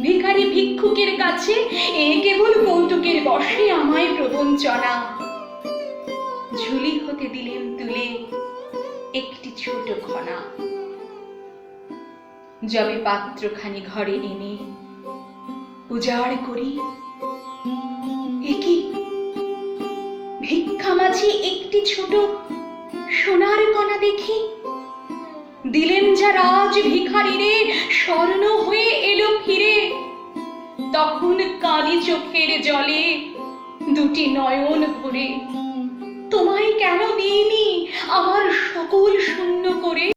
ভিখারি ভিক্ষুকের কাছে এ কেবল কৌতুকের বসে আমায় প্রবঞ্চনা ঝুলি হতে দিলেন তুলে একটি ছোট খনা। যবে পাত্রখানি ঘরে এনে উজাড় করি একই ভিক্ষা মাঝে একটি ছোট সোনার কণা দেখি। দিলেন যা রাজ ভিখারিরে, স্বর্ণ হয়ে এলো ফিরে। তখন কালি চোখের জলে দুটি নয়ন ভরে, তোমায় কেন দিইনি? আমার সকল শূন্য করে